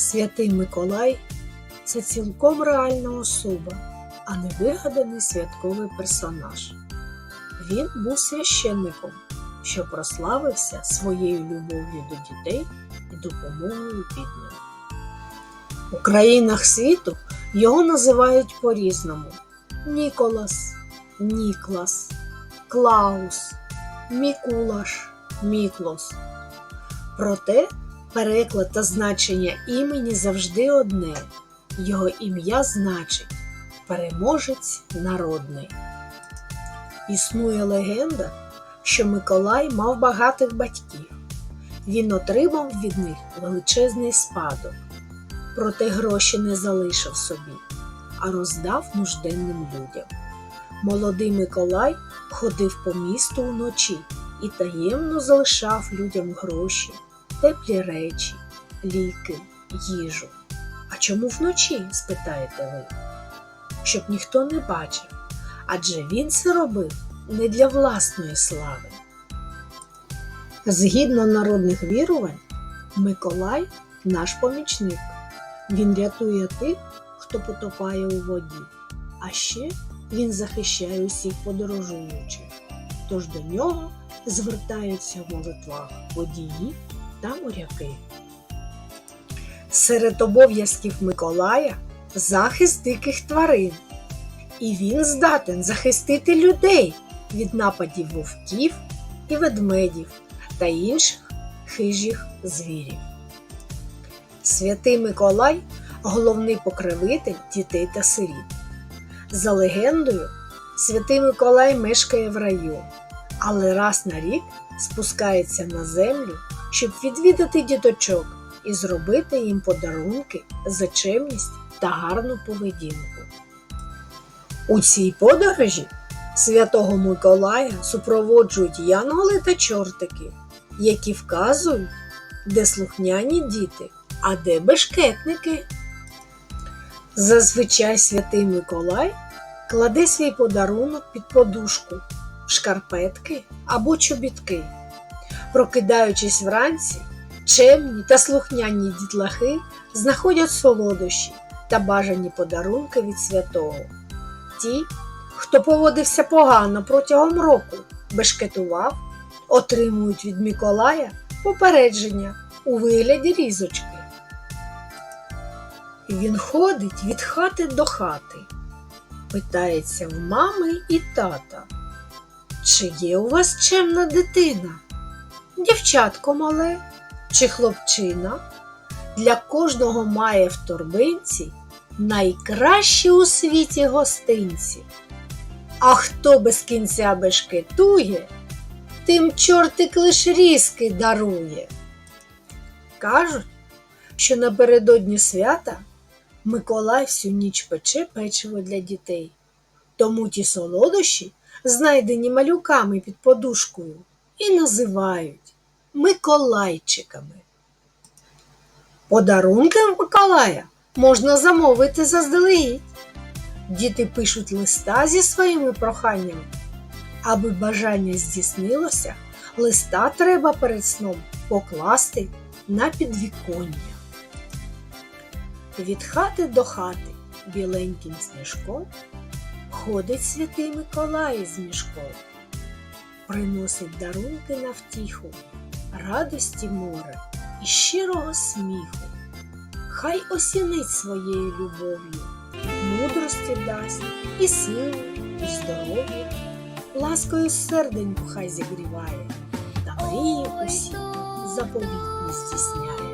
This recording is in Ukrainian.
Святий Миколай це цілком реальна особа, а не вигаданий святковий персонаж. Він був священником, що прославився своєю любов'ю до дітей і допомогою бідним. У країнах світу його називають по-різному: Ніколас, Ніклас, Клаус, Мікулаш, Міклос. Проте переклад та значення імені завжди одне. Його ім'я значить переможець народний. Існує легенда, що Миколай мав багатих батьків. Він отримав від них величезний спадок, проте гроші не залишив собі, а роздав нужденним людям. Молодий Миколай ходив по місту вночі і таємно залишав людям гроші, теплі речі, ліки, їжу. А чому вночі? спитаєте ви? Щоб ніхто не бачив, адже він це робив не для власної слави. Згідно народних вірувань, Миколай наш помічник. Він рятує тих, хто потопає у воді, а ще він захищає усіх подорожуючих. Тож до нього звертаються в молитвах водії та моряки. Серед обов'язків Миколая захист диких тварин, і він здатен захистити людей від нападів вовків і ведмедів та інших хижих звірів. Святий Миколай головний покровитель дітей та сиріт. За легендою, святий Миколай мешкає в раю, але раз на рік спускається на землю, щоб відвідати діточок і зробити їм подарунки за чемність та гарну поведінку. У цій подорожі святого Миколая супроводжують янголи та чортики, які вказують, де слухняні діти, а де бешкетники. Зазвичай святий Миколай кладе свій подарунок під подушку, шкарпетки або чобітки. Прокидаючись вранці, чемні та слухняні дітлахи знаходять солодощі та бажані подарунки від святого. Ті, хто поводився погано протягом року, бешкетував, отримують від Миколая попередження у вигляді різочки. Він ходить від хати до хати, питається в мами і тата, чи є у вас чемна дитина? Дівчатко мале чи хлопчина? Для кожного має в торбинці найкращі у світі гостинці. А хто без кінця бешкетує, тим чортик лиш різки дарує. Кажуть, що напередодні свята Миколай всю ніч пече печиво для дітей. Тому ті солодощі, знайдені малюками під подушкою, і називають Миколайчиками. Подарунки Миколая можна замовити заздалегідь. Діти пишуть листа зі своїми проханнями. Аби бажання здійснилося, листа треба перед сном покласти на підвіконня. Від хати до хати біленьким сніжком ходить святий Миколай з мішком, приносить дарунки на втіху, радості море і щирого сміху. Хай осінить своєю любов'ю, мудрості дасть і силу, і здоров'я, ласкою серденьку хай зігріває, та мрії усі заповітні здійсняє.